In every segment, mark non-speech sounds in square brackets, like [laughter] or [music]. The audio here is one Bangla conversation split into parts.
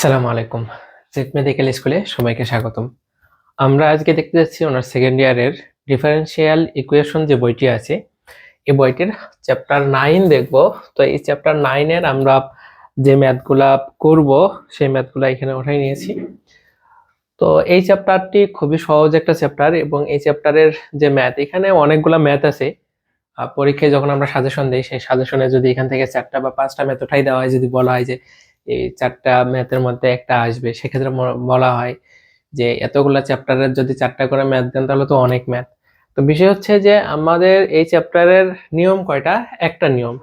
আসসালামু আলাইকুম। জেড মেডিকেল স্কুলে সবাইকে স্বাগতম। আমরা আজকে দেখতে যাচ্ছি ওনার সেকেন্ড ইয়ারের ডিফারেন্সিয়াল ইকুয়েশন যে বইটি আছে, এই বইটির চ্যাপ্টার নাইন দেখব। তো এই চ্যাপ্টার নাইনের আমরা যে ম্যাথগুলা করব, সেই ম্যাথগুলা এখানে উঠাই নিয়েছি। তো এই চ্যাপ্টারটি খুবই সহজ একটা চ্যাপ্টার এবং এই চ্যাপ্টারের যে ম্যাথ এখানে অনেকগুলা ম্যাথ আছে। পরীক্ষায় যখন আমরা সাজেশন দিই, সেই সাজেশনে যদি এখান থেকে চারটা বা পাঁচটা ম্যাথ উঠাই দেওয়া হয়, যদি বলা হয় যে এই চারটা ম্যাথের মধ্যে একটা আসবে। সেক্ষেত্রে বলা হয় যে এতগুলা চ্যাপ্টারের যদি চারটা করে ম্যাথ দেন, তাহলে তো অনেক ম্যাথ তো বিষয় হচ্ছে যে আমাদের এই চ্যাপ্টারের নিয়ম কয়টা? একটা নিয়ম।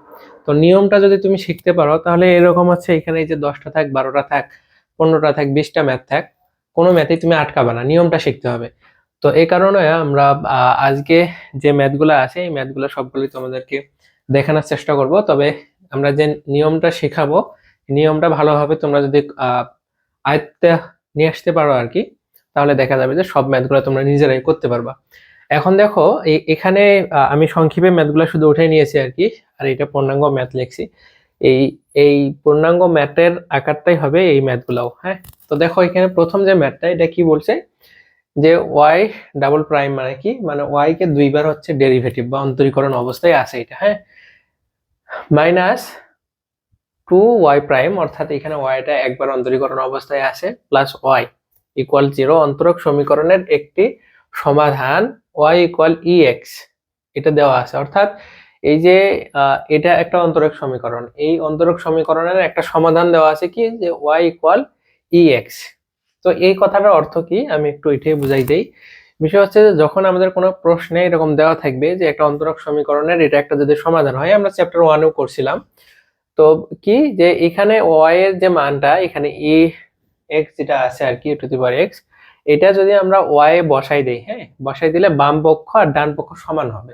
তো নিয়মটা যদি তুমি শিখতে পারো, তাহলে এরকম হচ্ছে এখানে যে দশটা থাক, বারোটা থাক, পনেরোটা থাক, বিশটা ম্যাথ থাক, কোনো ম্যাথেই তুমি আটকাবে না, নিয়মটা শিখতে হবে। তো এই কারণে আমরা আজকে যে ম্যাথগুলো আছে, এই ম্যাথগুলো সবগুলোই তোমাদেরকে দেখানোর চেষ্টা করব। তবে আমরা যে নিয়মটা শেখাবো নিয়মটা ভালোভাবে তোমরা যদি আয়ত্তে নিয়ে আসতে পারো আর কি, তাহলে দেখা যাবে যে সব ম্যাথগুলো তোমরা নিজেরাই করতে পারবা। এখন দেখো এখানে আমি সংক্ষেপে ম্যাথগুলো শুধু উঠে নিয়েছি আর কি, আর এটা পূর্ণাঙ্গ ম্যাথ লিখছি। এই এই পূর্ণাঙ্গ ম্যাথের আকারটাই হবে এই ম্যাথগুলাও হ্যাঁ? তো দেখো, এখানে প্রথম যে ম্যাথটা, এটা কি বলছে? যে ওয়াই ডাবল প্রাইম মানে কি? মানে ওয়াই কে দুইবার হচ্ছে ডেরিভেটিভ বা অন্তরীকরণ অবস্থায় আছে এটা হ্যাঁ? মাইনাস টু ওয়াই প্রাইম, অর্থাৎ এখানে ওয়াইটা একবার অন্তরীকরণ অবস্থায় আছে প্লাস ওয়াই ইকুয়াল জিরো অন্তরক সমীকরণের একটি সমাধান, ওয়াই ইকুয়াল ই এক্স এটা দেওয়া আছে। অর্থাৎ এই যে এটা একটা অন্তরক সমীকরণ। এই অন্তরক সমীকরণের একটা সমাধান দেওয়া আছে কি? যে ওয়াই ইকুয়াল ই এক্স তো এই কথাটার অর্থ কি? আমি একটু এটাই বুঝাই দেই। বিষয় হচ্ছে যে যখন আমাদের কোনো প্রশ্নে এরকম দেওয়া থাকবে যে একটা অন্তরক সমীকরণের এটা একটা যদি সমাধান হয়, আমরা চ্যাপ্টার ওয়ানেও করছিলাম। তো কি? যে এখানে ওয়াই এর যে মানটা, এখানে এ এক্স যেটা আছে আর কি টু দি পাওয়ার এক্স এটা যদি আমরা ওয়াই বসাই দেই হ্যাঁ? বসাই দিলে বাম পক্ষ আর ডান পক্ষ সমান হবে।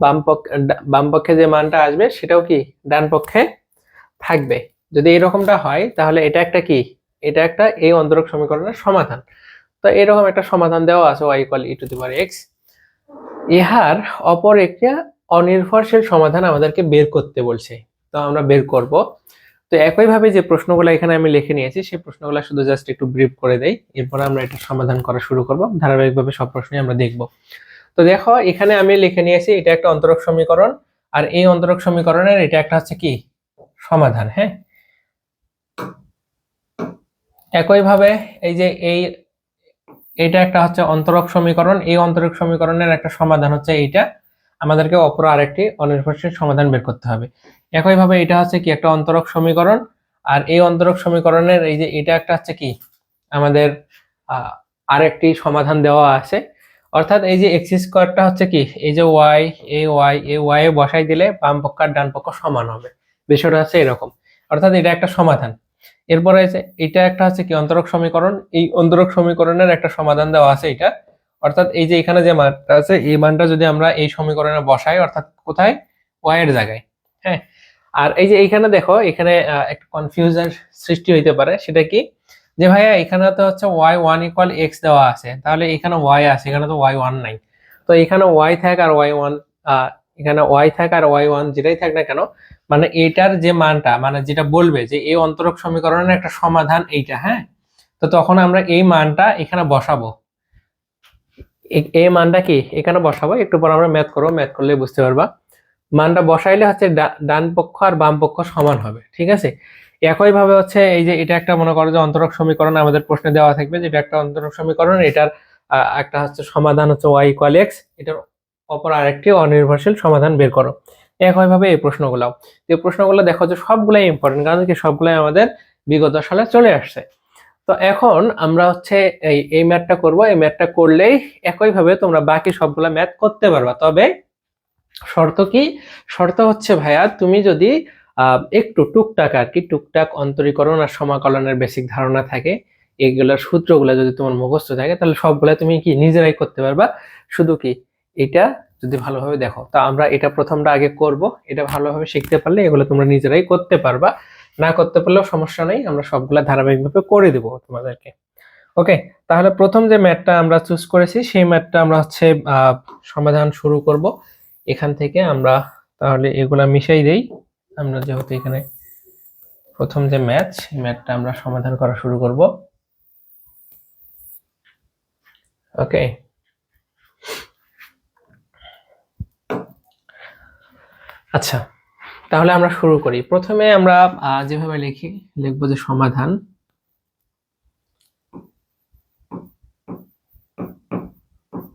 বাম পক্ষ বাম পক্ষে যে মানটা আসবে, সেটাও কি? ডান পক্ষে থাকবে। যদি এরকমটা হয়, তাহলে এটা একটা কি? এটা একটা এই অন্তরক সমীকরণের সমাধান। তো এরকম একটা সমাধান দেওয়া আছে Y equal E to the power X ইহার অপর একটা অনির্ভরশীল সমাধান আমাদেরকে বের করতে বলছে। তো আমরা বের করব। তো একইভাবে যে প্রশ্নগুলো এখানে আমি লিখে নিয়েছি, সেই প্রশ্নগুলো শুধু জাস্ট একটু ব্রিফ করে দেই। এরপর আমরা এটা সমাধান করা শুরু করব। ধারাবাহিকভাবে সব প্রশ্নই আমরা দেখব। তো দেখো, এখানে আমি লিখে নিয়েছি, এটা একটা অন্তরক সমীকরণ, আর এই অন্তরক সমীকরণের এটা একটা হচ্ছে কি? সমাধান হ্যাঁ? একইভাবে এই যে এই, এটা একটা হচ্ছে অন্তরক সমীকরণ, এই অন্তরক সমীকরণের একটা সমাধান হচ্ছে এইটা। আমাদেরকে অপর আরেকটি অনির্ভরশীল সমাধান বের করতে হবে। একইভাবে এটা হচ্ছে কি একটা অন্তরক সমীকরণ, আর এই অন্তরক সমীকরণের এই যে এটা একটা হচ্ছে কি আমাদের আরেকটি সমাধান দেওয়া আছে। অর্থাৎ এই যে এক্স স্কোয়ারটা হচ্ছে কি, এই যে Y, A Y A Y A বসাই দিলে বাম পক্ষ আর ডান পক্ষ সমান হবে। বিষয়টা হচ্ছে এরকম। অর্থাৎ এটা একটা সমাধান। এরপরে এটা একটা হচ্ছে কি অন্তরক সমীকরণ, এই অন্তরক সমীকরণের একটা সমাধান দেওয়া আছে এটা। অর্থাৎ এই যে এখানে যে মানটা আছে, এই মানটা যদি আমরা এই সমীকরণে বসাই, অর্থাৎ কোথায়? ওয়াই এর জায়গায় হ্যাঁ? আর এই যে এইখানে দেখো, এখানে একটা কনফিউশন সৃষ্টি হইতে পারে। সেটা কি? যে ভাইয়া, এখানে তো হচ্ছে ওয়াই ওয়ান ইকুয়াল এক্স দেওয়া আছে। তাহলে এখানে ওয়াই আছে, এখানে তো ওয়াই ওয়ান নাই। তো এখানে ওয়াই থাক আর ওয়াই ওয়ান এখানে ওয়াই থাক আর ওয়াই ওয়ান যেটাই থাক না কেন মানে এটার যে মানটা মানে যেটা বলবে যে এই অন্তরক সমীকরণের একটা সমাধান এইটা হ্যাঁ? তো তখন আমরা এই মানটা এখানে বসাবো। এ- মানটা কি? এখানে বসাবো। একটু পর আমরা ম্যাথ করব। ম্যাথ করলে বুঝতে পারবা। মানটা বসাইলে হচ্ছে ডান পক্ষ আর বাম পক্ষ সমান হবে। ঠিক আছে? একই ভাবে হচ্ছে এই যে এটা একটা মনে করো যে অন্তরক সমীকরণ আমাদের প্রশ্নে দেওয়া থাকবে যেটা একটা অন্তরক সমীকরণ। এটার একটা হচ্ছে সমাধান হচ্ছে ওয়াই ইকুয়াল এক্স এটার অপর আরেকটি অনির্ভরশীল সমাধান বের করো। একই ভাবে এই প্রশ্নগুলো এই প্রশ্নগুলো দেখো যে সবগুলাই ইম্পর্টেন্ট কারণ কি সবগুলাই আমাদের বিগত সালে চলে আসছে। তো এখন আমরা হচ্ছে এই এই ম্যাথটা করব। এই ম্যাথটা করলেই একইভাবে তোমরা বাকি সবগুলা ম্যাথ করতে পারবা। তবে শর্ত কি? শর্ত হচ্ছে ভাইয়া, তুমি যদি একটু টুকটাক আর কি, টুকটাক অন্তরীকরণ আর সমাকলনের বেসিক ধারণা থাকে এগুলোর সূত্রগুলো যদি তোমার মুখস্থ থাকে, তাহলে সবগুলা তুমি কি নিজেরাই করতে পারবা? শুধু কি? এটা যদি ভালোভাবে দেখো। তা আমরা এটা প্রথমটা আগে করব। এটা ভালোভাবে শিখতে পারলে এগুলো তোমরা নিজেরাই করতে পারবা। না করতে পারলেও সমস্যা নেই, আমরা সবগুলা ধারাবাহিকভাবে করে দেবো তোমাদেরকে। ওকে, তাহলে প্রথম যে ম্যাথটা আমরা চুজ করেছি, সেই ম্যাথটা আমরা হচ্ছে সমাধান শুরু করব। এখান থেকে আমরা তাহলে এগুলা মিশাই দেই। আমরা যেহেতু এখানে প্রথম যে ম্যাচ, এই ম্যাথটা আমরা সমাধান করা শুরু করব। ওকে। আচ্ছা তাহলে আমরা শুরু করি। প্রথমে আমরা যেভাবে লিখি, লিখব যে সমাধান।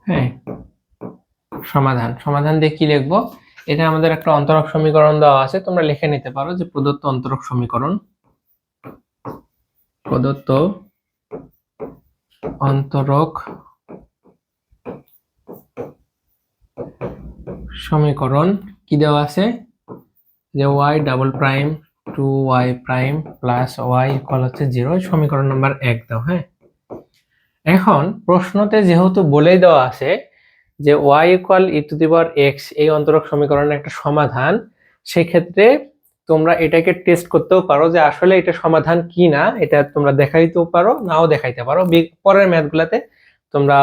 হ্যাঁ সমাধান। সমাধান দিয়ে কি লিখব? এটা আমাদের একটা অন্তরক সমীকরণ দেওয়া আছে। তোমরা লিখে নিতে পারো যে প্রদত্ত অন্তরক সমীকরণ। প্রদত্ত অন্তরক সমীকরণ কি দেওয়া আছে? যে y double prime two y prime plus y equal হচ্ছে জিরো সমীকরণ নাম্বার এক দাও হ্যাঁ? এখন প্রশ্নতে যেহেতু বলেই দেওয়া আছে যে y equal e to the power x এই অন্তরক সমীকরণের একটা সমাধান, সেক্ষেত্রে তোমরা এটাকে টেস্ট করতেও পারো যে আসলে এটা সমাধান কি না, এটা তোমরা দেখাইতেও পারো, নাও দেখাইতে পারো। পরের ম্যাথগুলোতে তোমরা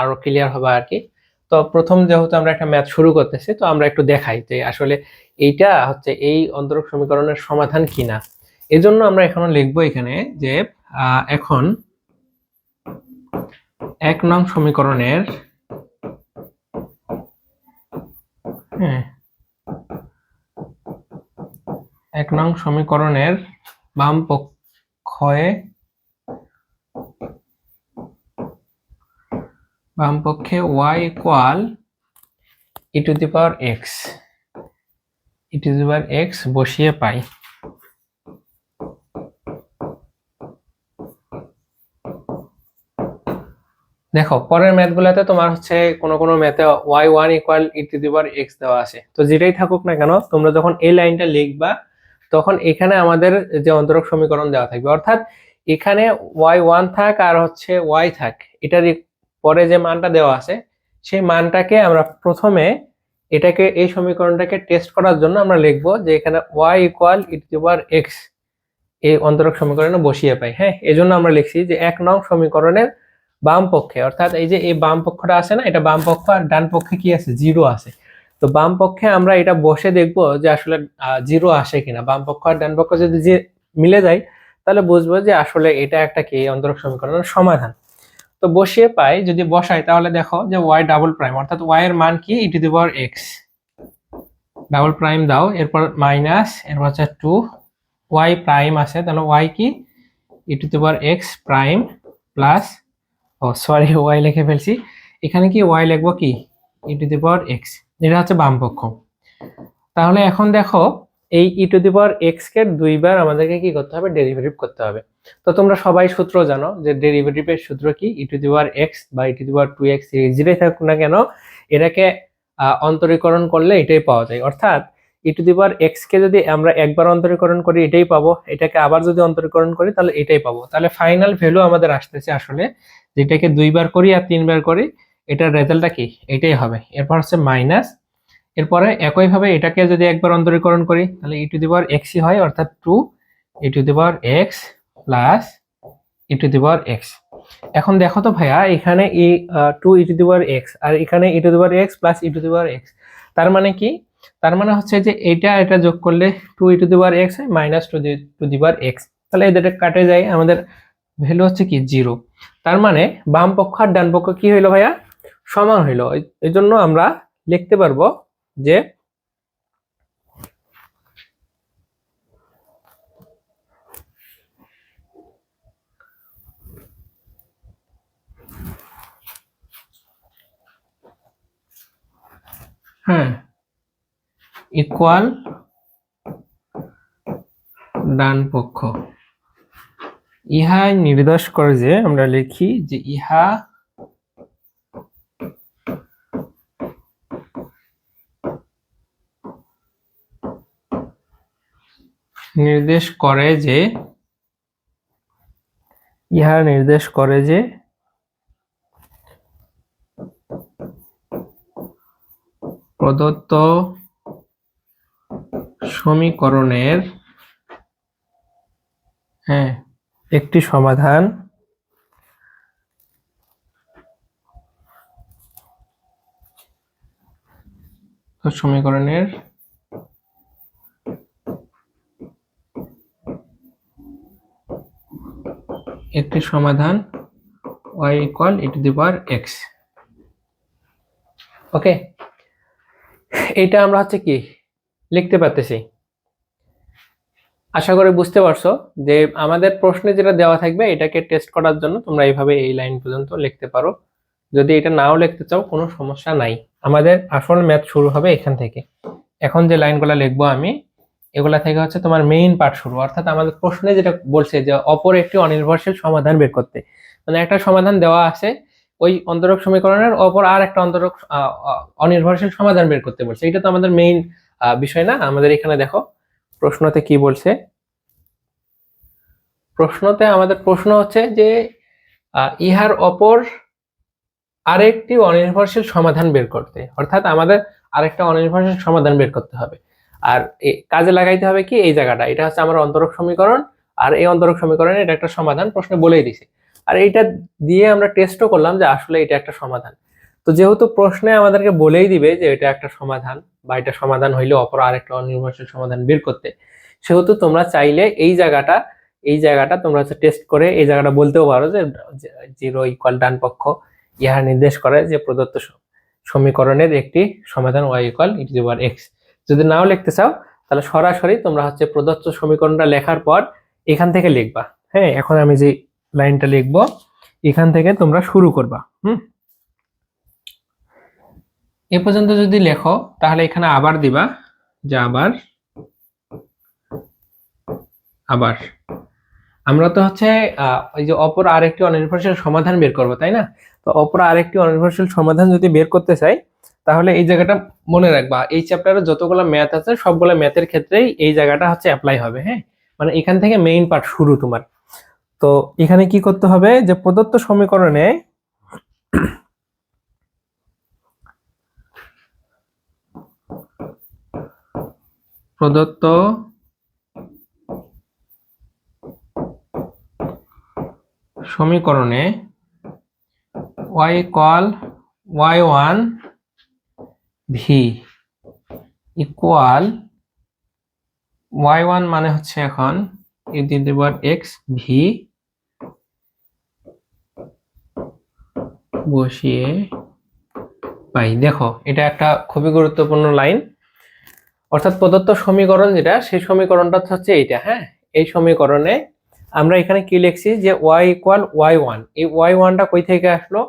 আরও ক্লিয়ার হবে আর কি। তো প্রথম যেহেতু আমরা একটা ম্যাথ শুরু করতেছি, তো আমরা একটু দেখাই যে আসলে এইটা হচ্ছে এই অন্তরক সমীকরণের সমাধান কি না এজন্য আমরা এখনও লিখব এখানে যে এখন এক নং সমীকরণের হ্যাঁ এক নং সমীকরণের বাম পক্ষে বাম পক্ষে y equal e to the power x e to the x বসিয়ে পাই। দেখো, পরের ম্যাথগুলোতে তোমার হচ্ছে কোনো কোনো ম্যাথে y one equal e to the x দেওয়া আছে। তো যেটাই থাকুক না কেন, তোমরা যখন এই লাইনটা লিখবা, তখন এখানে আমাদের যে অন্তরক সমীকরণ দেওয়া থাকবে, অর্থাৎ এখানে ওয়াই ওয়ান থাক আর হচ্ছে ওয়াই থাক এটার পরে যে মানটা দেওয়া আছে, সেই মানটাকে আমরা প্রথমে এটাকে, এই সমীকরণটাকে টেস্ট করার জন্য আমরা লিখব যে এখানে y equal e to the power x এই অন্তরক সমীকরণে বসিয়ে পাই হ্যাঁ? এই জন্য আমরা লিখছি যে এক নং সমীকরণের বাম পক্ষে, অর্থাৎ এই যে এই বাম পক্ষটা আছে না, এটা বাম পক্ষ আর ডান পক্ষে কি আছে? জিরো আছে। তো বাম পক্ষে আমরা এটা বসে দেখব যে আসলে জিরো আসে কিনা। বাম পক্ষ আর ডান পক্ষ যদি যে মিলে যায়, তাহলে বুঝব যে আসলে এটা একটা কি? অন্তরক সমীকরণের সমাধান। তো বসিয়ে পাই, যদি বসাই তাহলে দেখো যে ওয়াই ডাবল প্রাইম অর্থাৎ ওয়াই এর মান কি? E to the power x double prime দাও, এরপর মাইনাস এরপর হচ্ছে টু ওয়াই প্রাইম আছে, তাহলে ওয়াই কি? E to the power x prime plus O sorry Y [laughs] লিখে ফেলছি। এখানে কি ওয়াই লিখব কি? E to the power x এটা হচ্ছে বাম পক্ষ তাহলে এখন দেখো এই ই টু দি পাওয়ার এক্স কে দুইবার আমাদেরকে কি করতে হবে? ডেরিভেটিভ করতে হবে। তো তোমরা সবাই সূত্র জানো যে ডেরিভেটিভের সূত্র কি? E to the power x বা e to the power two x যেটাই থাকুক না কেন, এটাকে অন্তরীকরণ করলে এটাই পাওয়া যায়। অর্থাৎ e to the power x কে যদি আমরা একবার অন্তরীকরণ করি, এটাই পাবো। এটাকে আবার যদি অন্তরীকরণ করি, তাহলে এটাই পাবো। তাহলে ফাইনাল ভ্যালু আমাদের আসতেছে আসলে যেটাকে দুইবার করি আর তিনবার করি, এটার রেজাল্টটা কি? এটাই হবে। এরপর হচ্ছে মাইনাস এরপরে একইভাবে এটাকে যদি একবার অন্তরীকরণ করি, তাহলে ই টু দি পাওয়ার এক্সই হয়, অর্থাৎ two e to the power x plus e to the power x এখন দেখো তো ভাইয়া, এখানে e to e to the power x আর এখানে e to the power x plus e to the power x তার মানে কি? তার মানে হচ্ছে যে এটা এটা যোগ করলে two e to the power x হয় minus two to the power x তাহলে এদের কাটে যায়, আমাদের ভ্যালু হচ্ছে কি? জিরো তার মানে বাম পক্ষ আর ডান পক্ষ কি হইল ভাইয়া? সমান হইল। এই জন্য আমরা লিখতে পারব যে হ্যাঁ ইকুয়াল ডান পক্ষ। ইহা নির্দেশ করে যে আমরা লিখি যে ইহা নির্দেশ করে যে ইহা নির্দেশ করে যে প্রদত্ত সমীকরণের হ্যাঁ একটি সমাধান সমীকরণের একটি সমাধান y equal to the power x okay এইটা আমরা হচ্ছে কি, লিখতে পারতেছি। আশা করি বুঝতে পারছ যে আমাদের প্রশ্নে যেটা দেওয়া থাকবে, এটাকে টেস্ট করার জন্য তোমরা এইভাবে এই লাইন পর্যন্ত লিখতে পারো। যদি এটা নাও লিখতে চাও, কোনো সমস্যা নাই। আমাদের আসল ম্যাথ শুরু হবে এখান থেকে। এখন যে লাইনগুলো লিখব আমি এগুলা থেকে হচ্ছে তোমার মেইন পার্ট শুরু। অর্থাৎ আমাদের প্রশ্নে যেটা বলছে যে অপর একটি অনির্ভরশীল সমাধান বের করতে। মানে একটা সমাধান দেওয়া আছে, ওই অন্তরক সমীকরণের অপর আর একটা অন্তরক অনির্ভরশীল সমাধান বের করতে বলছে। এটা তো আমাদের মেইন বিষয় না? আমাদের এখানে দেখো, প্রশ্নতে কি বলছে? প্রশ্নতে আমাদের প্রশ্ন হচ্ছে যে ইহার অপর আরেকটি অনির্ভরশীল সমাধান বের করতে। অর্থাৎ আমাদের আরেকটা অনির্ভরশীল সমাধান বের করতে হবে। আর কাজে লাগাইতে হবে কি? এই জায়গাটা। এটা হচ্ছে আমার অন্তরক সমীকরণ। আর এই অন্তরক সমীকরণে এটা একটা সমাধান প্রশ্নে বলেই দিছে। আর এইটা দিয়ে আমরা টেস্টও করলাম যে আসলে এটা একটা সমাধান। তো যেহেতু প্রশ্নে আমাদেরকে বলেই দিবে যে এটা একটা সমাধান বা এটা সমাধান হইলে অপর আরেকটা অনির্ভরশীল সমাধান বের করতে, সেহেতু তোমরা চাইলে এই জায়গাটা এই জায়গাটা তোমরা হচ্ছে টেস্ট করে এই জায়গাটা বলতেও পারো যে জিরো ইকুয়াল ডান পক্ষ ইহা নির্দেশ করে যে প্রদত্ত সমীকরণের একটি সমাধান y equal e to x যদি নাও লিখতে চাও, তাহলে সরাসরি তোমরা হচ্ছে প্রদত্ত সমীকরণটা লেখার পর এখান থেকে লিখবা। হ্যাঁ এখন আমি যে লাইনটা লিখব, এখান থেকে তোমরা শুরু করবা। হুম? এ পর্যন্ত যদি লেখো, তাহলে এখানে আবার দিবা, যে আবার আবার। আমরা তো হচ্ছে ওই যে অপর আরেকটি অনির্ভরশীল সমাধান বের করব, তাই না? তো অপর আরেকটি অনির্ভরশীল সমাধান যদি বের করতে চাই তাহলে এই জায়গাটা মনে রাখবা, এই চ্যাপ্টারে যতগুলো ম্যাথ আছে, সবগুলো ম্যাথের ক্ষেত্রেই এই জায়গাটা হচ্ছে অ্যাপ্লাই হবে হ্যাঁ? মানে এখান থেকে মেইন পার্ট শুরু তোমার। তো এখানে কি করতে হবে যে প্রদত্ত সমীকরণে প্রদত্ত সমীকরণে y call y one v equal y one মানে হচ্ছে এখন ই দিতে পার এক্স ভি বসিয়ে পাই। দেখো, এটা একটা খুবই গুরুত্বপূর্ণ লাইন অর্থাৎ প্রদত্ত সমীকরণ যেটা, সেই সমীকরণটা হচ্ছে এইটা হ্যাঁ? এই সমীকরণে আমরা এখানে কি লিখছি? যে ওয়াই ইকুয়াল ওয়াই ওয়ান এই ওয়াই ওয়ানটা কই থেকে আসলো?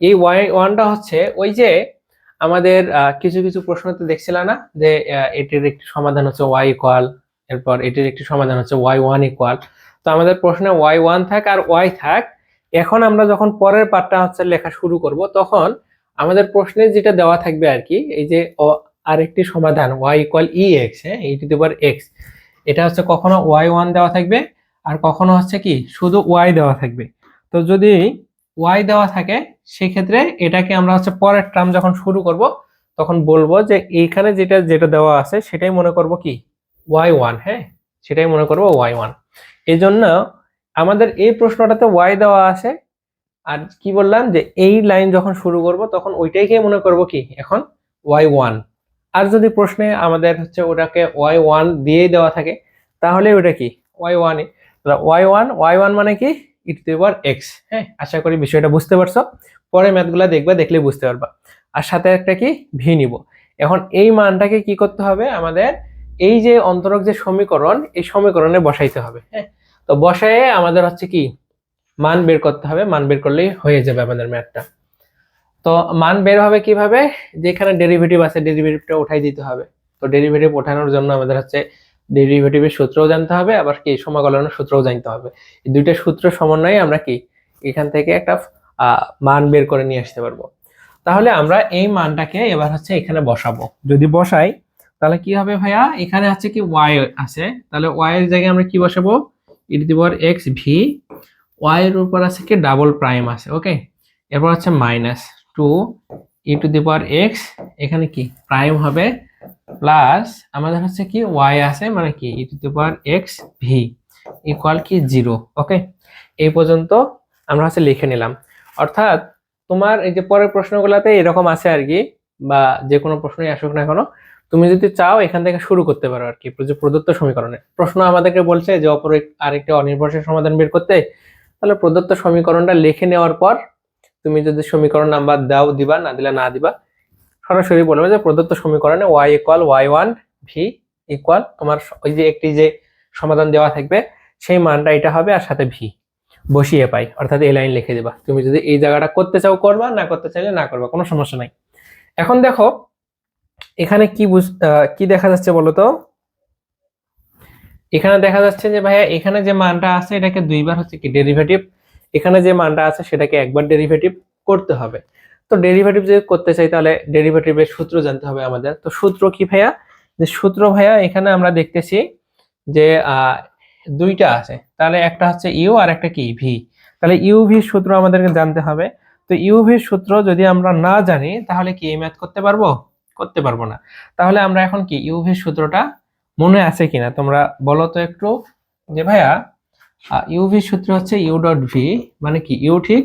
এই ওয়াই ওয়ানটা হচ্ছে ওই যে আমাদের কিছু কিছু প্রশ্নতে দেখছিলাম না যে এটির একটি সমাধান হচ্ছে ওয়াই ইকুয়াল এরপর এটির একটি সমাধান হচ্ছে ওয়াই ওয়ান ইকুয়াল তো আমাদের প্রশ্নে ওয়াই ওয়ান থাক আর ওয়াই থাক, এখন আমরা যখন পরের পার্টটা হচ্ছে লেখা শুরু করব, তখন আমাদের প্রশ্নে যেটা দেওয়া থাকবে আর কি, এই যে আরেকটি সমাধান ওয়াই ইকুয়াল ই এক্স হ্যাঁ ই টু দি পাওয়ার এক্স এটা হচ্ছে কখনো ওয়াই ওয়ান দেওয়া থাকবে আর কখনো হচ্ছে কি, শুধু ওয়াই দেওয়া থাকবে। তো যদি ওয়াই দেওয়া থাকে সেক্ষেত্রে এটাকে আমরা হচ্ছে পরের টার্ম যখন শুরু করব, তখন বলব যে এইখানে যেটা যেটা দেওয়া আছে সেটাই মনে করব কি? ওয়াই ওয়ান হ্যাঁ? সেটাই মনে করব ওয়াই ওয়ান। এই জন্য আমাদের এই প্রশ্নটাতে ওয়াই দেওয়া আছে, আর কি বললাম যে এই লাইন যখন শুরু করব, তখন ওইটাইকে মনে করব কি? এখন ওয়াই ওয়ান। আর যদি প্রশ্নে আমাদের হচ্ছে ওটাকে ওয়াই ওয়ান দিয়েই দেওয়া থাকে, তাহলে ওটা কি? ওয়াই ওয়ানে ওয়াই ওয়ান ওয়াই ওয়ান মানে কি? ই টু এক্স হ্যাঁ? আশা করি বিষয়টা বুঝতে পারছ। পরে ম্যাথগুলো দেখবা দেখলে বুঝতে পারবা। আর সাথে একটা কি? ভি নিব। এখন এই মানটাকে কি করতে হবে? আমাদের এই যে অন্তরক যে সমীকরণ, এই সমীকরণে বসাইতে হবে হ্যাঁ? তো বসায়ে আমাদের হচ্ছে কি? মান বের করতে হবে। মান বের করলেই হয়ে যাবে আমাদের ম্যাথটা। তো মান বের হবে কীভাবে? যেখানে ডেরিভেটিভ আছে ডেরিভেটিভটা উঠাই দিতে হবে। তো ডেরিভেটিভ ওঠানোর জন্য আমাদের হচ্ছে ডেরিভেটিভের সূত্রও জানতে হবে, আবার কি? সমাকলনের সূত্রও জানতে হবে। দুইটা সূত্র সমন্বয়ে আমরা কি? এখান থেকে একটা মান বের করে নিয়ে আসতে পারব। তাহলে আমরা এই মানটাকে এবার হচ্ছে এখানে বসাবো। যদি বসাই, তাহলে কি হবে ভাইয়া? এখানে হচ্ছে কি ওয়াই আছে। তাহলে ওয়াই এর জায়গায় আমরা কি বসাবো? E to the power x v y এর উপর আছে কি ডাবল প্রাইম আছে ওকে এরপর হচ্ছে minus two e to the power x এখানে কি? প্রাইম হবে। প্লাস আমাদের হচ্ছে কি ওয়াই আছে মানে কি? E to the power x v equal কি জিরো ওকে এই পর্যন্ত আমরা হচ্ছে লিখে নিলাম। অর্থাৎ তোমার এই যে পরের প্রশ্নগুলোতে এরকম আছে আর কি, বা যে কোনো প্রশ্নই আসুক না কেন, তুমি যদি চাও এখান থেকে শুরু করতে পারো আর কি প্রদত্ত সমীকরণে। প্রশ্ন আমাদেরকে বলছে যে অপর আরেকটি অনির্ভরশীল সমাধান বের করতে, তাহলে প্রদত্ত সমীকরণটা লিখে নেওয়ার পর তুমি যদি সমীকরণ নাম্বার দাও দিবা, না দিলে না দিবা, সরাসরি বলবে যে প্রদত্ত সমীকরণে y equal y one v equal তোমার ওই যে একটি যে সমাধান দেওয়া থাকবে, সেই মানটা এটা হবে আর সাথে ভি বসিয়ে পাই, অর্থাৎ এই লাইন লিখে দিবা। তুমি যদি এই জায়গাটা করতে চাও, করবা, না করতে চাইলে না করবা, কোনো সমস্যা নাই। এখন দেখো, এখানে কি বুঝ কি দেখা যাচ্ছে বলো তো? এখানে দেখা যাচ্ছে যে ভাইয়া, এখানে যে মানটা আছে, এটাকে দুইবার হচ্ছে কি ডেরিভেটিভ এখানে যে মানটা আছে, সেটাকে একবার ডেরিভেটিভ করতে হবে। তো ডেরিভেটিভ যদি করতে চাই, তাহলে ডেরিভেটিভের সূত্র জানতে হবে আমাদের। তো সূত্র কি ভাইয়া? যে সূত্র ভাইয়া, এখানে আমরা দেখতেছি যে দুইটা আছে। তাহলে একটা হচ্ছে ইউ আর একটা কি? ভি তাহলে ইউ ভি সূত্র আমাদেরকে জানতে হবে। তো ইউ ভি সূত্র যদি আমরা না জানি, তাহলে কি এই ম্যাথ করতে পারব? করতে পারব না। তাহলে আমরা এখন কি ইউ ভি সূত্রটা মনে আছে কিনা? তোমরা বলো তো একটু। যে ভাইয়া ইউ ভি সূত্র হচ্ছে ইউ ডট ভি মানে কি? ইউ ঠিক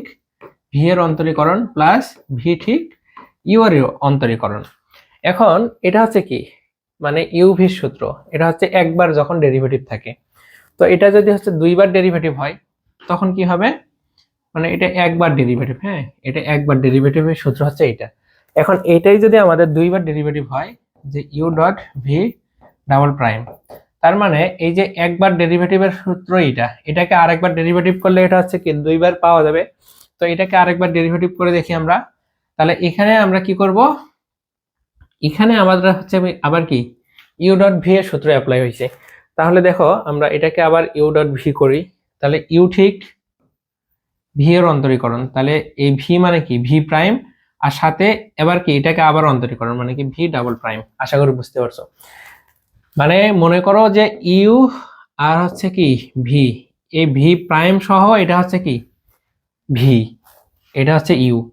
ভি এর অন্তরীকরণ প্লাস ভি ঠিক ইউ এর অন্তরীকরণ। এখন এটা হচ্ছে কি? মানে ইউ ভি সূত্র। এটা হচ্ছে একবার যখন ডেরিভেটিভ থাকে। তো এটা যদি হচ্ছে দুইবার ডেরিভেটিভ হয়, তখন কি হবে? মানে এটা একবার ডেরিভেটিভ হ্যাঁ? এটা একবার ডেরিভেটিভের সূত্র হচ্ছে এটা এখন এটাই যদি আমাদের দুইবার ডেরিভেটিভ হয়, যে u dot v double prime তার মানে এই যে একবার ডেরিভেটিভের সূত্র এটা এটাকে আরেকবার ডেরিভেটিভ করলে এটা হচ্ছে কি, দুইবার পাওয়া যাবে। তো এটাকে আরেকবার ডেরিভেটিভ করে দেখি আমরা। তাহলে এখানে আমরা কি করব? এখানে আমাদের হচ্ছে আবার কি ইউ ডট ভি এর সূত্র অ্যাপ্লাই হয়েছে। তাহলে দেখো, আমরা এটাকে আবার ইউ ডট ভি করি। তাহলে ইউ ঠিক ভি এর অন্তরীকরণ। তাহলে এই ভি মানে কি? ভি প্রাইম আর সাথে এবার কি? এটাকে আবার অন্তরীকরণ মানে কি? ভি ডাবল প্রাইম আশা করি বুঝতে পারছ? মানে মনে করো যে ইউ আর হচ্ছে কি? ভি এই ভি প্রাইম সহ এটা হচ্ছে কি? ভি এটা হচ্ছে ইউ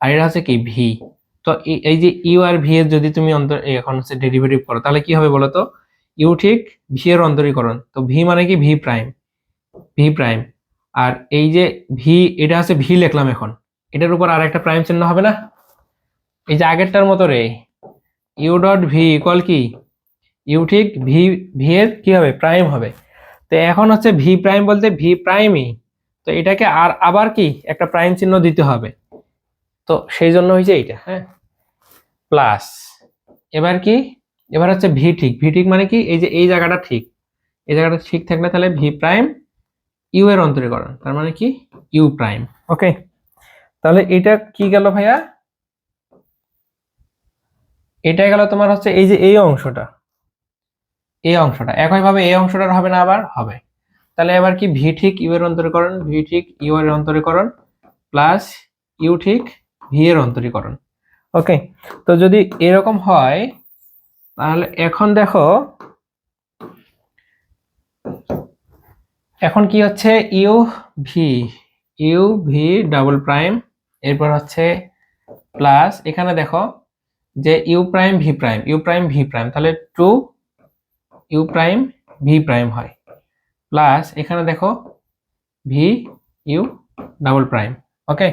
আর এটা হচ্ছে কি? ভি তো এই- যে ইউ আর ভি এর যদি তুমি অন্তর এখন হচ্ছে ডেরিভেটিভ করো, তাহলে কি হবে বলো তো? ইউ ঠিক ভি এর অন্তরীকরণ। তো ভি মানে কি? V prime. V prime. আর এই যে ভি, এটা হচ্ছে ভি লিখলাম এখন। এটার উপর আর একটা প্রাইম চিহ্ন হবে না? এই যে আগেরটার মতো রে। ইউ ডট ভি ইকুয়াল কি? ইউ ঠিক ভি ভি এর কি হবে? প্রাইম হবে। তো এখন হচ্ছে ভি প্রাইম বলতে ভি প্রাইমই। তো এটাকে আর আবার কি? একটা প্রাইম চিহ্ন দিতে হবে। তো সেই জন্য হয়েছে এইটা হ্যাঁ? প্লাস। এবার কি? এবার হচ্ছে ভি ঠিক। ভি ঠিক মানে কি? এই যে এই জায়গাটা ঠিক। এই জায়গাটা ঠিক থাকলে তাহলে ভি প্রাইম ইউ এর অন্তরীকরণ। তার মানে কি? ইউ প্রাইম ওকে তাহলে এটা কি গেল ভাইয়া? এটা গেল তোমার হচ্ছে এই যে এই অংশটা। এই অংশটা। একইভাবে এই অংশটার হবে না আবার? হবে। তাহলে এবার কি? ভি ঠিক ইউ এর অন্তরীকরণ। ভি ঠিক ইউ এর অন্তরীকরণ প্লাস ইউ ঠিক ভি এর অন্তরীকরণ। ওকে তো যদি এরকম হয় তাহলে এখন দেখো, এখন কি হচ্ছে? U v u v double prime এরপর হচ্ছে প্লাস এখানে দেখো যে u prime v prime u prime v prime তাহলে two u prime v prime হয়। প্লাস এখানে দেখো v u double prime okay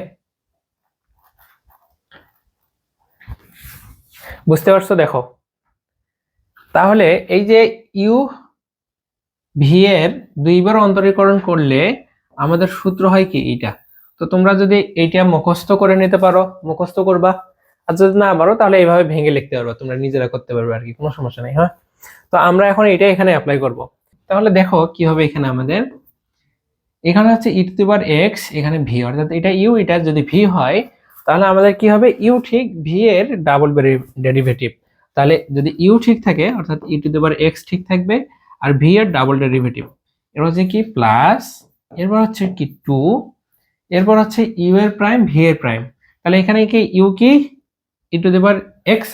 বুঝতে পারছ? দেখো তাহলে এই যে ইউ ভি এর দুইবার অন্তরীকরণ করলে আমাদের সূত্র হয় কি এইটা? তো তোমরা যদি এইটা মুখস্থ করে নিতে পারো, মুখস্থ করবা। আর যদি না পারো, তাহলে এইভাবে ভেঙে লিখতে পারবা, তোমরা নিজেরা করতে পারবে আর কি, কোনো সমস্যা নেই হ্যাঁ? তো আমরা এখন এটা এখানে অ্যাপ্লাই করব। তাহলে দেখো কি হবে এখানে আমাদের। এখানে হচ্ছে e to the power x এখানে ভি অর্থাৎ এটা ইউ এটা যদি ভি হয়, তাহলে আমাদের কি হবে? ইউ ঠিক ভি এর ডাবল ডেরিভেটিভ তাহলে যদি ইউ ঠিক থাকে, অর্থাৎ e to the power x ঠিক থাকবে, আর ভি এর ডাবল ডেরিভেটিভ এরপর হচ্ছে কি প্লাস এরপর হচ্ছে কি টু এরপর হচ্ছে ইউ এর প্রাইম ভি এর প্রাইম তাহলে এখানে কি ইউ কি? E to the power x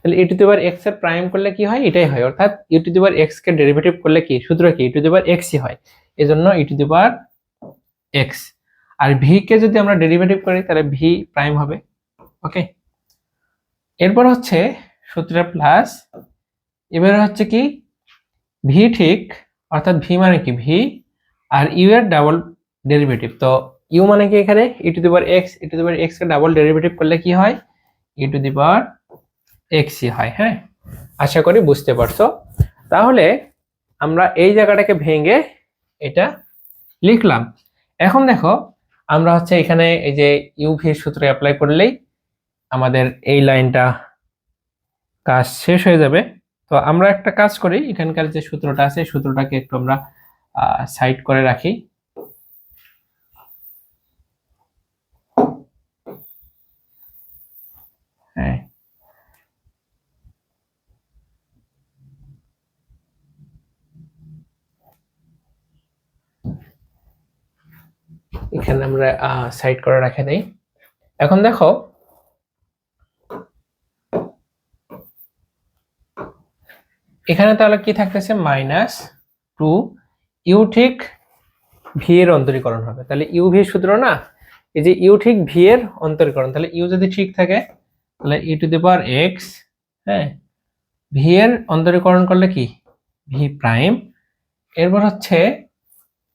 তাহলে ই টু দি পাওয়ার এক্সের প্রাইম করলে কি হয়? এটাই হয়। অর্থাৎ e to the power x K derivative করলে কি? সূত্র কি? ই টু দি পাওয়ার এক্সই হয়। এজন্য e to the power x R v কে যদি আমরা ডেরিভেটিভ করি, তাহলে ভি প্রাইম হবে। ওকে এরপর হচ্ছে সূত্রে প্লাস এবারে হচ্ছে কি ভি ঠিক, অর্থাৎ ভি মানে কি ভি আর ইউ এর ডাবল ডেরিভেটিভ তো ইউ মানে কি এখানে? E to the power x e to the x K double derivative করলে কি হয়? ই টু দি পাওয়ার এক্সই হয় হ্যাঁ? আশা করি বুঝতে পারছ। তাহলে আমরা এই জায়গাটাকে ভেঙে এটা লিখলাম। এখন দেখো, আমরা হচ্ছে এখানে এই যে ইউভি সূত্র অ্যাপ্লাই করলেই আমাদের এই লাইনটা কাজ শেষ হয়ে যাবে। তো আমরা একটা কাজ করি, এখানকার যে সূত্রটা আছে সূত্রটাকে একটু আমরা সাইড করে রাখি। হ্যাঁ। এখানে আমরা সাইড করে রাখে দেই এখন দেখো এখানে তাহলে কি থাকতেছে? মাইনাস টু ইউ ঠিক ভি এর অন্তরীকরণ হবে। তাহলে ইউ ভি সূত্র না? এই যে ইউ ঠিক ভি এর অন্তরীকরণ, তাহলে ইউ যদি ঠিক থাকে, তাহলে e to the power x হ্যাঁ? ভি এর অন্তরীকরণ করলে কি? V prime. এরপর হচ্ছে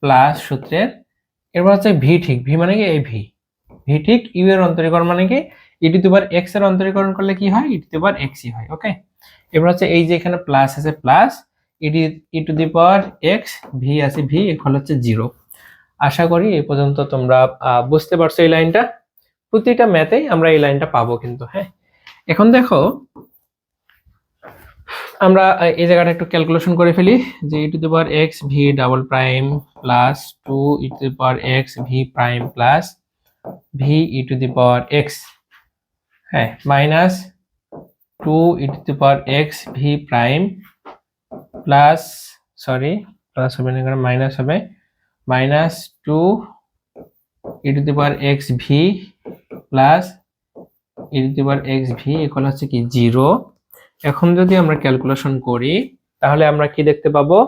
প্লাস সূত্রের, এরপর হচ্ছে ভি ঠিক, ভি মানে কি? এই ভি। ভি ঠিক, ইউ এর অন্তরীকরণ মানে কি? ই টু দি এক্সের অন্তরীকরণ করলে কি হয়? ই টু দি পাওয়ার এক্সই হয় ওকে এবার হচ্ছে এই যে এখানে প্লাস আছে plus ED e to the power x v আছে ভি এখানে হচ্ছে জিরো আশা করি এই পর্যন্ত তোমরা বুঝতে পারছ এই লাইনটা। প্রতিটা ম্যাথেই আমরা এই লাইনটা পাবো কিন্তু হ্যাঁ? এখন দেখো, আমরা এই জায়গাটা একটু ক্যালকুলেশন করে ফেলি যে e to the power x v double prime plus two e to the power x v prime plus v e to the power x হ্যাঁ minus two e to the power x v prime plus sorry plus হবে না মাইনাস হবে minus two e to the power x v plus e to the power x v এখন হচ্ছে কি জিরো এখন যদি আমরা ক্যালকুলেশন করি, তাহলে আমরা কি দেখতে পাবো?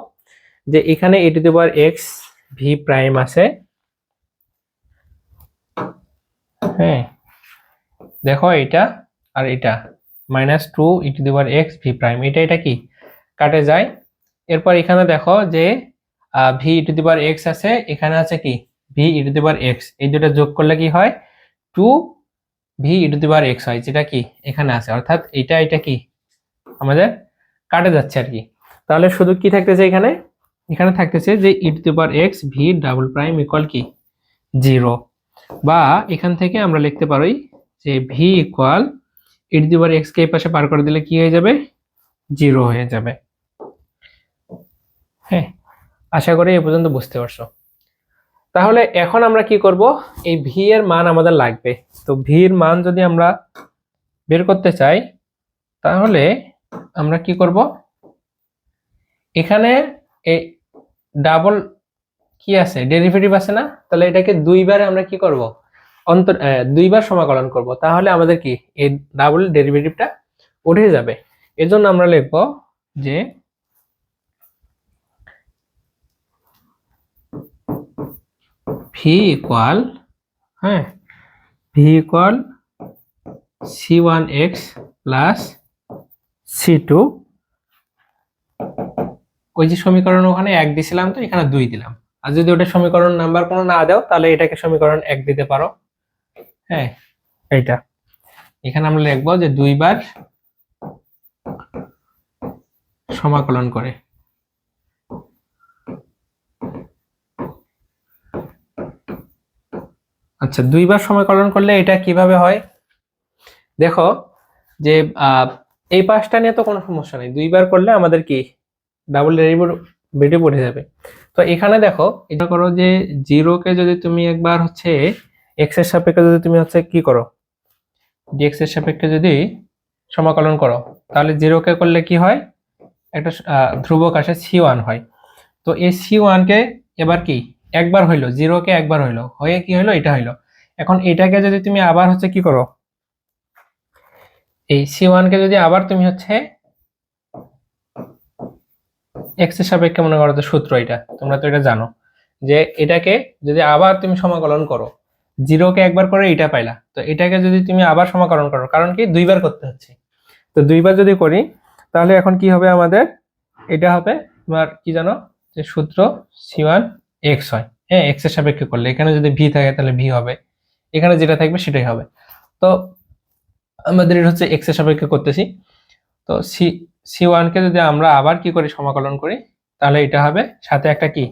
যে এখানে e to the power x v prime আছে। হ্যাঁ দেখো এটা আর এটা। Minus two e to the power x v prime এটা এটা কি? কাটে যায়। এরপর এখানে দেখো যে v e to the power x আছে। এখানে আছে কি? V e to the power x এই দুটো যোগ করলে কি হয়? Two v e to the power x হয়, যেটা কি? এখানে আছে। অর্থাৎ এটা এটা কি? আমাদের কাটে যাচ্ছে আর কি। তাহলে শুধু কি থাকতেছে এখানে? এখানে থাকতেছে যে e to the power x v double prime equal কি? জিরো বা এখান থেকে আমরা লিখতে পারি যে v equal e to the power x কে পাশে পার করে দিলে কি হয়ে যাবে? জিরো হয়ে যাবে। হ্যাঁ আশা করি এ পর্যন্ত বুঝতে পারছ। তাহলে এখন আমরা কি করব? এই ভি এর মান আমাদের লাগবে। তো ভি এর মান যদি আমরা বের করতে চাই, তাহলে আমরা কি করব? এখানে এই ডাবল কি আছে? ডেরিভেটিভ আছে না? তাহলে এটাকে দুইবারে আমরা কি করব? অন্তর দুইবার সমাকলন করব, তাহলে আমাদের কি এই ডাবল ডেরিভেটিভটা উঠে যাবে। এজন্য আমরা লিখব যে ভি ইকুয়াল হ্যাঁ v equal c one x plus c two ওই যে সমীকরণ ওখানে এক দিছিলাম তো, এখানে দুই দিলাম। আর যদি ওটা সমীকরণ নাম্বার কোনো না দাও, তাহলে এটাকে সমীকরণ এক দিতে পারো। হ্যাঁ এইটা। এখানে আমরা লিখব যে দুইবার সমাকলন করে। আচ্ছা দুইবার সমাকলন করলে এটা কীভাবে হয়? দেখো যে এই পাশটা নিয়ে তো কোনো সমস্যা নেই। দুইবার করলে আমাদের কি ডাবল ডেরিভেটিভ উঠে যাবে। তো এখানে দেখো, এটা করো যে জিরোকে যদি তুমি একবার হচ্ছে এক্সের সাপেক্ষে যদি তুমি হচ্ছে কি করো? ডিএক্স এর সাপেক্ষে যদি সমাকলন করো, তাহলে জিরোকে করলে কি হয়? একটা ধ্রুবক আসে সি ওয়ান হয়। তো এই সি ওয়ানকে এবার কি? একবার হইল। জিরোকে একবার হইল। হয়ে কি হইল? এটা হইল। এখন এটাকে যদি তুমি আবার হচ্ছে কি করো? এই সি ওয়ানকে যদি আবার তুমি হচ্ছে এক্সের সাপেক্ষে মনে করো তো সূত্র এটা, তোমরা তো এটা জানো। যে এটাকে যদি আবার তুমি সমাকলন করো জিরোকে একবার করে এটা পাইলা। তো এটাকে যদি তুমি আবার সমাকলন করো, কারণ কি? দুইবার করতে হচ্ছে। তো দুইবার যদি করি, তাহলে এখন কি হবে আমাদের? এটা হবে তোমার কি জানো? যে সূত্র সি ওয়ান এক্স হয়। হ্যাঁ এক্সের সাপেক্ষে করলে। এখানে যদি ভি থাকে, তাহলে ভি হবে। এখানে যেটা থাকবে, সেটাই হবে। তো আমাদের এটা হচ্ছে এক্সের সাপেক্ষে করতেছি। তো সি সি ওয়ানকে যদি আমরা আবার কি করি, সমাকলন করি, তাহলে এটা হবে সাথে একটা কি?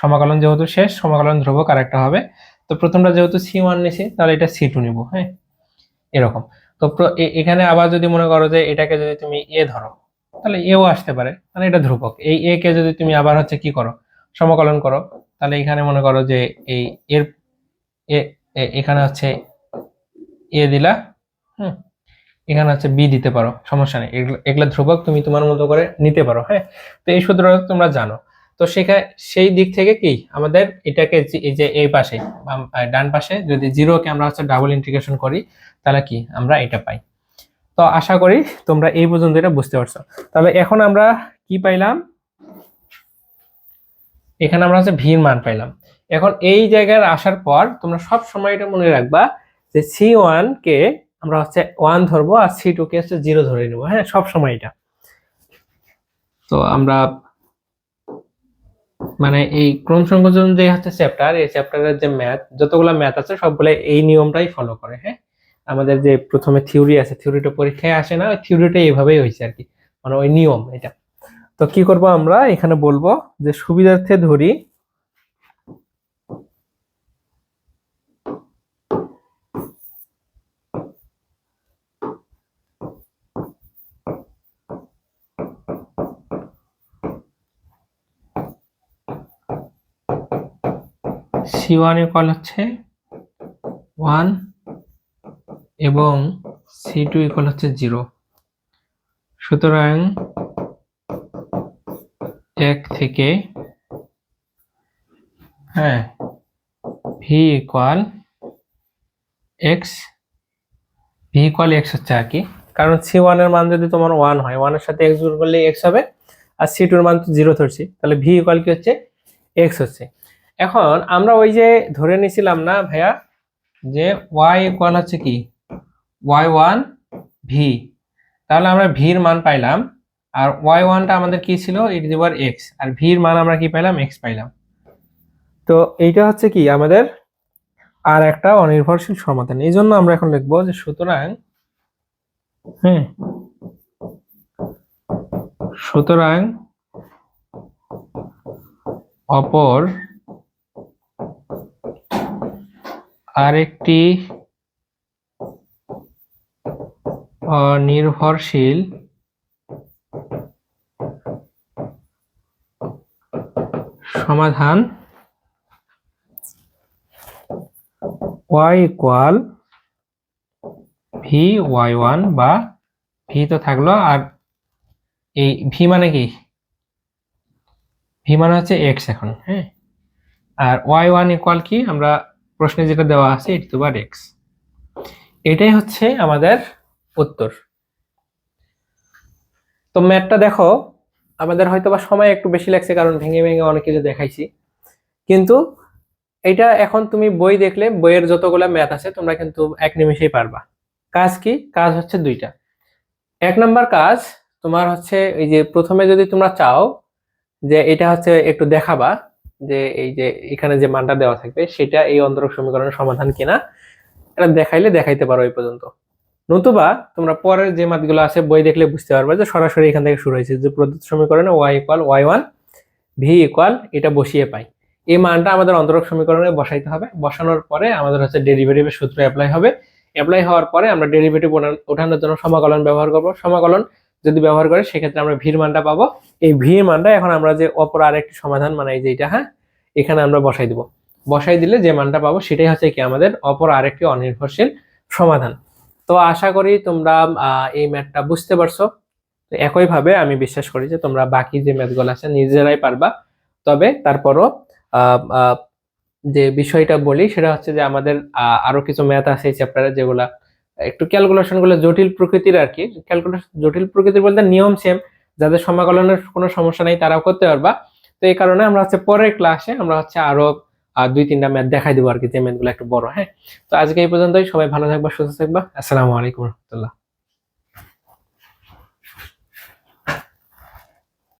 সমাকলন যেহেতু শেষ, সমাকলন ধ্রুবক আর একটা হবে। তো প্রথমটা যেহেতু সি ওয়ান নিছি, তাহলে এটা সি টু নিব হ্যাঁ? এরকম। তো এখানে আবার যদি মনে করো যে এটাকে যদি তুমি এ ধরো, তাহলে এও আসতে পারে মানে এটা ধ্রুবক। এই এ কে যদি তুমি আবার হচ্ছে কি করো, সমাকলন করো, তাহলে এখানে মনে করো যে এই এর এখানে হচ্ছে এ দিলা, হুম? এখানে হচ্ছে বি দিতে পারো, সমস্যা নেই। এগুলো ধ্রুবক তুমি তোমার মতো করে নিতে পারো হ্যাঁ? তো এই সূত্রটা তোমরা জানো। তো সেখানে সেই দিক থেকে কি আমাদের এটাকে যে- এই পাশে ডান পাশে যদি জিরোকে আমরা হচ্ছে ডাবল ইন্টিগ্রেশন করি, তাহলে কি আমরা এটা পাই। তো আশা করি তোমরা এই পর্যন্ত এটা বুঝতে পারছ। তাহলে এখন আমরা কি পাইলাম? এখানে আমরা হচ্ছে ভির মান পাইলাম। এখন এই জায়গায় আসার পর তোমরা সব সময় এটা মনে রাখবা যে সি কে আমরা হচ্ছে ওয়ান ধরবো আর সি কে হচ্ছে জিরো ধরে নেব। হ্যাঁ সব সময় এটা। তো আমরা মানে এই ক্রম সংযোজন যে হচ্ছে চ্যাপ্টার এই চ্যাপ্টারের যে ম্যাথ যতগুলো ম্যাথ আছে সবগুলো এই নিয়মটাই ফলো করে হ্যাঁ? আমাদের যে প্রথমে থিওরি আছে থিওরিটা পরীক্ষায় আসে না, ওই থিওরিটা এইভাবেই হয়েছে আর কি মানে ওই নিয়ম এটা। তো কি করব আমরা? এখানে বলব যে সুবিধার্থে ধরি সি ওয়ান ইকুয়াল হচ্ছে ওয়ান এবং সি টু ইকুয়াল হচ্ছে জিরো সুতরাং এক থেকে হ্যাঁ v equal x v equal x হচ্ছে আর কি। কারণ সি ওয়ানের মান যদি তোমার ওয়ান হয় ওয়ানের সাথে এক্স যোগ করলে এক্স হবে, আর সি টুর মান তো জিরো ধরছি, তাহলে ভি ইকুয়াল কি হচ্ছে? এক্স হচ্ছে। এখন আমরা ওই যে ধরে নিছিলাম না ভাইয়া, যে ওয়াই ইকুয়াল হচ্ছে কি? ওয়াই ওয়ান ভি তাহলে আমরা ভির মান পাইলাম, আর ওয়াই ওয়ানটা আমাদের কি ছিল? ইট দিবার এক্স আর ভির মান আমরা কি পাইলাম? এক্স পাইলাম। তো এইটা হচ্ছে কি আমাদের আর একটা অনির্ভরশীল সমাধান। এই জন্য আমরা এখন লিখব যে সুতরাং হ্যাঁ সুতরাং অপর আরেকটি নির্ভরশীল সমাধান y equal v y one বা ভি তো থাকল, আর এই ভি মানে কি? ভি মানে হচ্ছে এক্স এখন হ্যাঁ? আর ওয়াই ওয়ান ইকুয়াল কি? আমরা প্রশ্নে যেটা দেওয়া আছে ইট টু বার এক্স এটাই হচ্ছে আমাদের উত্তর। তো ম্যাথটা দেখো, আমাদের হয়তো বা সময় একটু বেশি লাগছে, কারণ ভেঙে ভেঙে অনেক কিছু দেখাইছি। কিন্তু এটা এখন তুমি বই দেখলে, বইয়ের যতগুলা ম্যাথ আছে, তোমরা কিন্তু এক নিমেষেই পারবা। কাজ কি? কাজ হচ্ছে দুইটা। এক নাম্বার কাজ, তোমার হচ্ছে এই যে প্রথমে যদি তোমরা চাও যে এটা হচ্ছে একটু দেখাবা যে এই যে এখানে যে মানটা দেওয়া থাকবে, সেটা এই অন্তরক সমীকরণের সমাধান কিনা, এটা দেখাইলে দেখাইতে পারো এই পর্যন্ত। নতুবা তোমরা পরের যে মাতগুলো আছে, বই দেখলে বুঝতে পারবে যে সরাসরি এখান থেকে শুরু হয়েছে। যে প্রদত্ত সমীকরণে y equal y one v equal এটা বসিয়ে পাই। এই মানটা আমাদের অন্তরক সমীকরণে বসাইতে হবে। বসানোর পরে আমাদের হচ্ছে ডেরিভেটিভের সূত্র অ্যাপ্লাই হবে। অ্যাপ্লাই হওয়ার পরে আমরা ডেরিভেটিভ ওঠানোর জন্য সমাকলন ব্যবহার করব। সমাকলন যদি ব্যবহার করে, সেক্ষেত্রে আমরা ভির মানটা পাবো। এই ভির মানটা এখন আমরা যে অপর আরেকটি সমাধান মানে এই যে এটা হ্যাঁ? এখানে আমরা বসাই দিব। বসাই দিলে যে মানটা পাবো সেটাই হচ্ছে কি আমাদের অপর আরেকটি অনির্ভরশীল সমাধান। তো আশা করি তোমরা এই ম্যাথটা বুঝতে পারছ। তো একইভাবে আমি বিশ্বাস করি যে তোমরা বাকি যে ম্যাথগুলো আছে নিজেরাই পারবা। তবে তারপরও যে বিষয়টা বলি সেটা হচ্ছে যে আমাদের আরও কিছু ম্যাথ আছে এই চ্যাপ্টারে যেগুলা একটু ক্যালকুলেশনগুলো জটিল প্রকৃতির আর কি। ক্যালকুলেশন জটিল প্রকৃতির বলতে নিয়ম সেম যাদের সমাকলনের কোনো সমস্যা নেই তারাও করতে পারবা। তো এই কারণে আমরা হচ্ছে পরের ক্লাসে আমরা হচ্ছে আরও দুই, তিনটা ম্যাথ দেখাই দেবো আর কি যে ম্যাথগুলো একটু বড় হ্যাঁ? তো আজকে এই পর্যন্তই। সবাই ভালো থাকবা, সুস্থ থাকবা। আসসালামু আলাইকুম রহমতুল্লাহ।